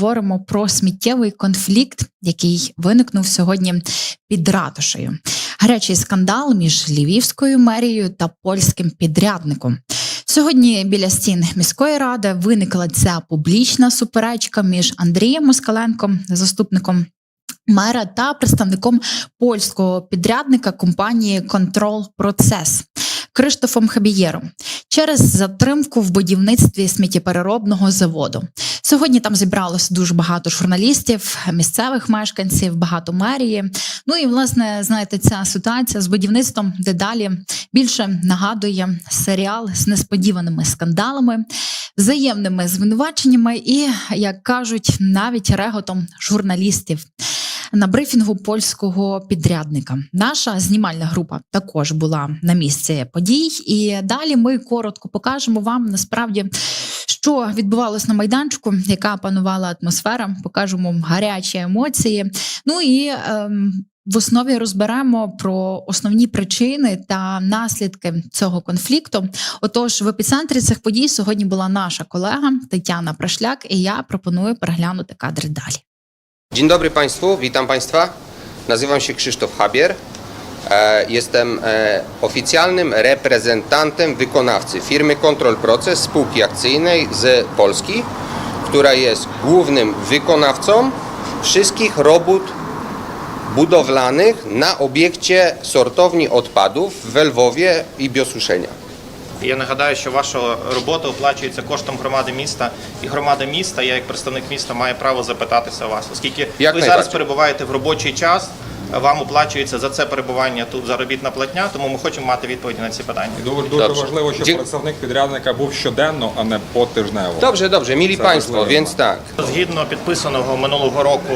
поговоримо про сміттєвий конфлікт, який виникнув сьогодні під ратушею. Гарячий скандал між львівською мерією та польським підрядником. Сьогодні біля стін міської ради виникла ця публічна суперечка між Андрієм Москаленком, заступником мера, та представником польського підрядника компанії Контрол Процес Криштофом Хабієром через затримку в будівництві сміттєпереробного заводу. Сьогодні там зібралося дуже багато журналістів, місцевих мешканців, багато мерії. Ну і власне, знаєте, ця ситуація з будівництвом дедалі більше нагадує серіал з несподіваними скандалами, взаємними звинуваченнями і, як кажуть, навіть реготом журналістів. На брифінгу польського підрядника наша знімальна група також була на місці подій, і далі ми коротко покажемо вам насправді, що відбувалось на майданчику, яка панувала атмосфера. Покажемо гарячі емоції. Ну і ем, в основі розберемо про основні причини та наслідки цього конфлікту. Отож, в епіцентрі цих подій сьогодні була наша колега Тетяна Прашляк, і я пропоную переглянути кадри далі. Dzień dobry Państwu, witam Państwa. Nazywam się Krzysztof Habier. E, Jestem e, oficjalnym reprezentantem wykonawcy firmy Control Proces spółki akcyjnej z Polski, która jest głównym wykonawcą wszystkich robót budowlanych na obiekcie sortowni odpadów w Lwowie i biosuszenia. Я нагадаю, що ваша робота оплачується коштом громади міста, і громада міста, я як представник міста, має право запитатися вас, оскільки Як ви найкраще. зараз перебуваєте в робочий час. Вам оплачується за це перебування тут заробітна платня, тому ми хочемо мати відповіді на ці питання. І Дуже, дуже Dobrze. важливо, щоб Dzie- представник підрядника був щоденно, а не потижнево. Dobrze, dobrze, mili Państwo, ważnego. więc tak. Згідно підписаного минулого року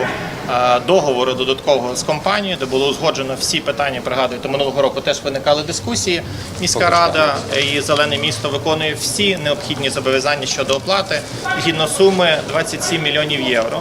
договору додаткового з компанією, де було узгоджено всі питання. Пригадуєте, минулого року теж виникали дискусії. Міська рада і зелене місто виконує всі необхідні зобов'язання щодо оплати згідно суми 27 мільйонів євро.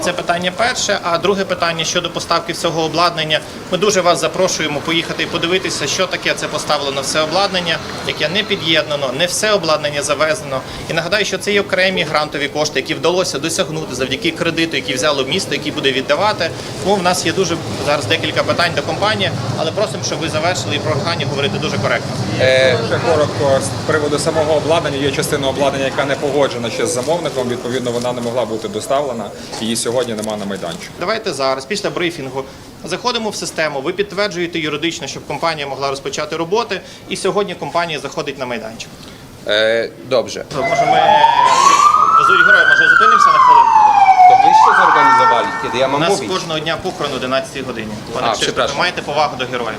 Це питання перше. А друге питання щодо поставки всього обладнання. Ми дуже вас запрошуємо поїхати і подивитися, що таке це поставлено все обладнання, яке не під'єднано, не все обладнання завезено. І нагадаю, що це є окремі грантові кошти, які вдалося досягнути завдяки кредиту, який взяло місто, який буде віддавати. Тому в нас є дуже зараз декілька питань до компанії, але просимо, щоб ви завершили і про органі говорити дуже коректно. Ще коротко з приводу самого обладнання. Є частина обладнання, яка не погоджена ще з замовником. Відповідно, вона не могла бути доставлена. Її сьогодні немає на майданчику. Давайте зараз, після брифінгу, заходимо в систему. Ви підтверджуєте юридично, щоб компанія могла розпочати роботи. І сьогодні компанія заходить на майданчик. E, dobrze. Може, ми Зурі героя, може зупинимося на zorganizowali, я У нас кожного дня похорон о 11 годині. Пане А, ви маєте повагу до героїв.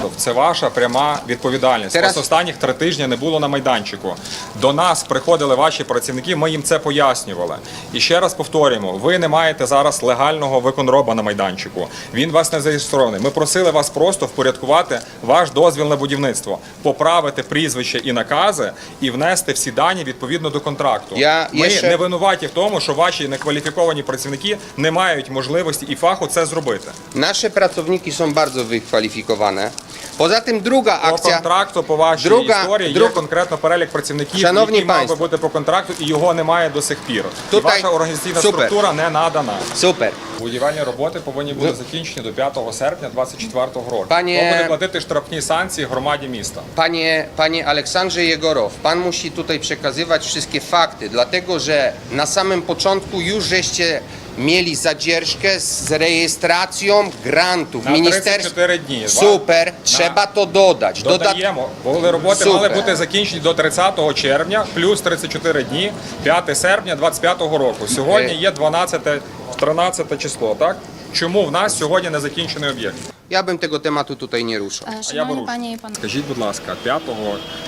Przepraszam. Це ваша пряма відповідальність. Teraz- Ось останніх три тижні не було на майданчику. До нас приходили ваші працівники, ми їм це пояснювали. І ще раз повторюємо: ви не маєте зараз легального виконроба на майданчику. Він вас не зареєстрований. Ми просили вас просто впорядкувати ваш дозвіл на будівництво, поправити прізвище і накази і внести всі дані відповідно до контракту. Я ми ще- не винуваті в тому, що ваші некваліфіковані працівники не мають можливості і фаху це зробити. Nasze pracowniki są bardzo wykwalifikowane. Poza tym druga По контракту, по вашій Друга- історії, друг- є конкретно перелік працівників, Шановні які мав би бути по контракту, і його немає до сих пір. Тут і ваша організаційна Супер. структура не надана. Super. Будівельні роботи повинні бути закінчені до 5 серпня 2024 року. Пані- Хто буде платити штрафні санкції громаді міста? Panie, panie Aleksandrze Jegorow, pan musi tutaj przekazywać wszystkie fakty, dlatego że na samym początku już żeście mieli zadzierżkę z rejestracją grantów. Na 34 dni. Super, trzeba to dodać. Doda- Додаємо, бо роботи Супер. мали бути закінчені до 30 червня, плюс 34 дні, 5 серпня 25 року. Сьогодні є 12, 13 число, так? Чому в нас сьогодні не закінчений об'єкт? Ja bym tego tematu tutaj nie ruszał. Е, я Шановні пані і панове, Скажіть, будь ласка, 5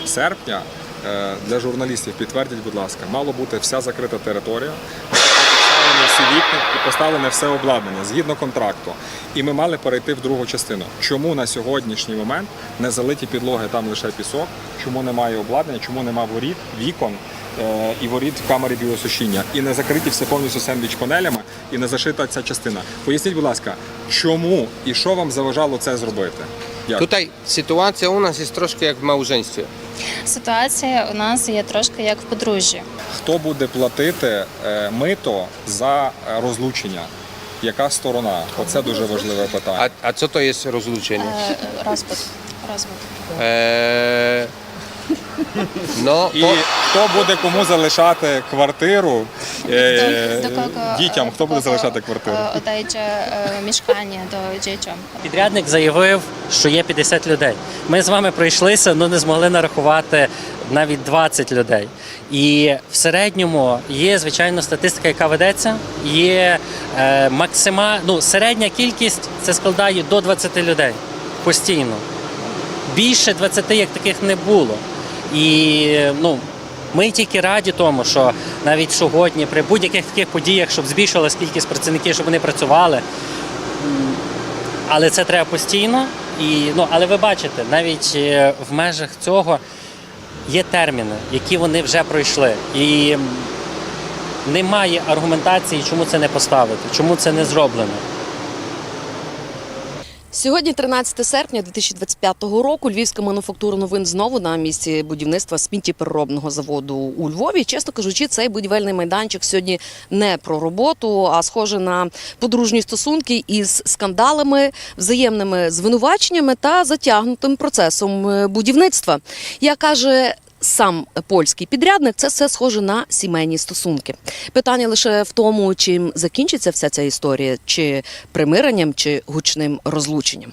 серпня для журналістів підтвердіть, будь ласка, мало бути вся закрита територія, поставлені всі вікна і поставлене все обладнання згідно контракту. І ми мали перейти в другу частину. Чому на сьогоднішній момент не залиті підлоги, там лише пісок? Чому немає обладнання? Чому немає воріт, вікон? е, І воріт в камері біосушіння, і не закриті все повністю сендвіч панелями, і не зашита ця частина. Поясніть, будь ласка, чому і що вам заважало це зробити? Як? Tutaj ситуація у нас є трошки як в мауженстві. Ситуація у нас є трошки як в подружжі. Хто буде платити е, мито за е, розлучення? Яка сторона? Оце дуже важливе питання. А a то є розлучення? rozluczenie? Розпад. е, Eee, no, І po, хто буде кому залишати квартиру е, До- до кого- дітям? Хто буде кого, залишати квартиру? е, Отдайте е, мішкання до дітям. Підрядник заявив, що є 50 людей. Ми з вами пройшлися, але не змогли нарахувати навіть 20 людей. І в середньому є звичайно статистика, яка ведеться. Є е, максима, ну, середня кількість це складає до 20 людей постійно. Більше 20 як таких не було. І ну, ми тільки раді тому, що навіть сьогодні при будь-яких таких подіях, щоб збільшилась кількість працівників, щоб вони працювали. Але це треба постійно. І, ну, але ви бачите, навіть е, в межах цього є терміни, які вони вже пройшли. І немає аргументації, чому це не поставити, чому це не зроблено. Сьогодні, 13 серпня 2025 року, Львівська мануфактура новин знову на місці будівництва сміттєпереробного заводу у Львові. Чесно кажучи, цей будівельний майданчик сьогодні не про роботу, а схоже на подружні стосунки із скандалами, взаємними звинуваченнями та затягнутим процесом е, будівництва. Як каже сам польський підрядник, це все схоже на сімейні стосунки. Питання лише в тому, чим закінчиться вся ця історія, чи примиренням, чи гучним розлученням.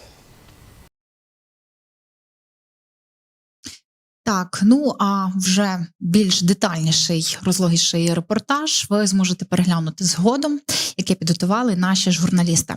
Так, ну а вже більш детальніший, розлогіший репортаж ви зможете переглянути згодом, яке підготували наші журналісти.